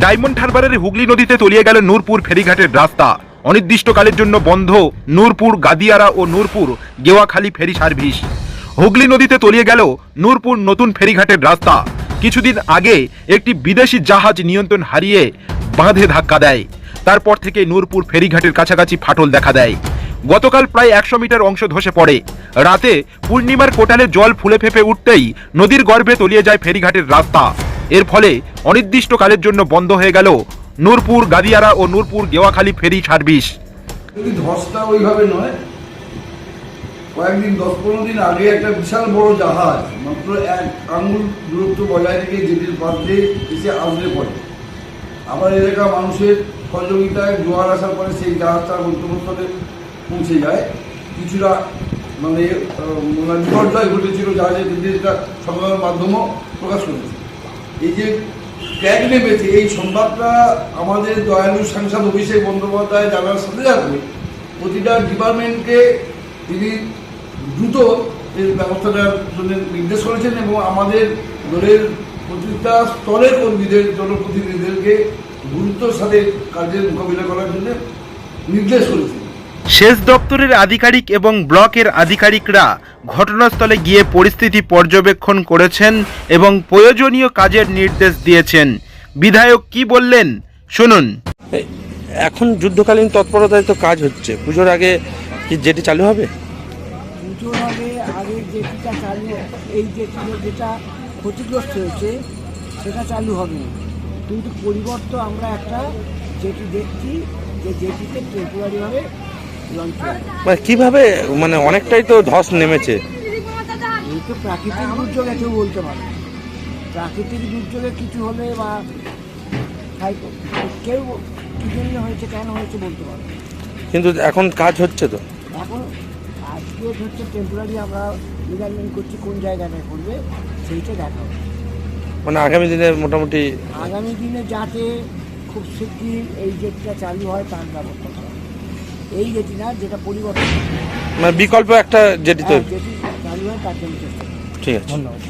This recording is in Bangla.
ডায়মন্ড হারবারের হুগলি নদীতে তলিয়ে গেল নূরপুর ফেরিঘাটের রাস্তা। অনির্দিষ্টকালের জন্য বন্ধ নূরপুর, গাদিয়ারা ও নূরপুর গেওয়াখালী ফেরি সার্ভিস। হুগলি নদীতে তলিয়ে গেল নূরপুর নতুন ফেরিঘাটের রাস্তা। কিছুদিন আগে একটি বিদেশি জাহাজ নিয়ন্ত্রণ হারিয়ে বাঁধে ধাক্কা দেয়। তারপর থেকে নূরপুর ফেরিঘাটের কাছাকাছি ফাটল দেখা দেয়। গতকাল প্রায় একশো মিটার অংশ ধসে পড়ে। রাতে পূর্ণিমার কোটালে জল ফুলে ফেপে উঠতেই নদীর গর্ভে তলিয়ে যায় ফেরিঘাটের রাস্তা। এর ফলে অনির্দিষ্টকালের জন্য বন্ধ হয়ে গেল নূরপুর, গাদিয়ারা ও নূরপুর গেওয়াখালী ফেরি সার্ভিস। যদি ওইভাবে নয়, কয়েকদিন, দশ পনেরো দিন আগে একটা বিশাল বড় জাহাজ, মাত্র এক আঙুল দূরত্ব বজায় রেখে জেটির পাশ দিয়ে এসে আসলে পড়ে আবার এলাকা মানুষের সহযোগিতায় জোয়ার আসার পরে সেই জাহাজটা গন্তব্যস্থলে পৌঁছে যায়। কিছুটা মানে মানে বিপর্যয় ঘটেছিল জাহাজের বিদেশটা সংবাদের মাধ্যমেও প্রকাশ করেছে। এই যে ট্যাগ নেমেছে, এই সংবাদটা আমাদের দয়ালু সাংসদ অভিষেক বন্দ্যোপাধ্যায় জানার সাথে সাথে প্রতিটা ডিপার্টমেন্টকে তিনি দ্রুত এর ব্যবস্থা নেওয়ার জন্য নির্দেশ করেছেন এবং আমাদের দলের প্রতিটা স্তরের কর্মীদের, জনপ্রতিনিধিদেরকে গুরুত্বের সাথে কাজের মোকাবিলা করার জন্য নির্দেশ করেছেন। সেচ দপ্তরের আধিকারিক এবং ব্লকের আধিকারিকরা ঘটনাস্থলে গিয়ে পরিস্থিতি পর্যবেক্ষণ করেছেন এবং প্রয়োজনীয় কাজের নির্দেশ দিয়েছেন। বিধায়ক কি বললেন? শুনুন। এখন যুদ্ধকালীন তৎপরতায় তো কাজ হচ্ছে। পুজোর আগে কি যেটি চালু হবে? পুজোর আগে আগে যেটিটা চালু এই যেটিতে যেটা ক্ষতিগ্রস্ত হয়েছে সেটা চালু হবে। কিন্তু পরিবর্তন আমরা একটা যেটি দেখছি যে যেটিতে টেম্পোরারিভাবে হবে মানে কীভাবে মানে অনেকটাই তো ধস নেমেছে এই তো প্রাকৃতিক দুর্যোগে কেউ বলতে পারে। প্রাকৃতিক দুর্যোগে কিছু হলে বা কেউ কী জন্য হয়েছে কেন হয়েছে বলতে পারে কিন্তু এখন কাজ হচ্ছে তো এখন আজকে হচ্ছে টেম্পোরারি আমরা মেজারমেন্ট করছি কোন জায়গাটায় করবে সেইটা দেখা মানে আগামী দিনে মোটামুটি আগামী দিনে যাতে খুব শিগগির এই জেটটা চালু হয় তার ব্যবস্থা করা। এই জেটি না যেটা পরিবর্তন। মানে বিকল্প একটা হ্যাঁ, হয় তার করব। ঠিক আছে। ধন্যবাদ।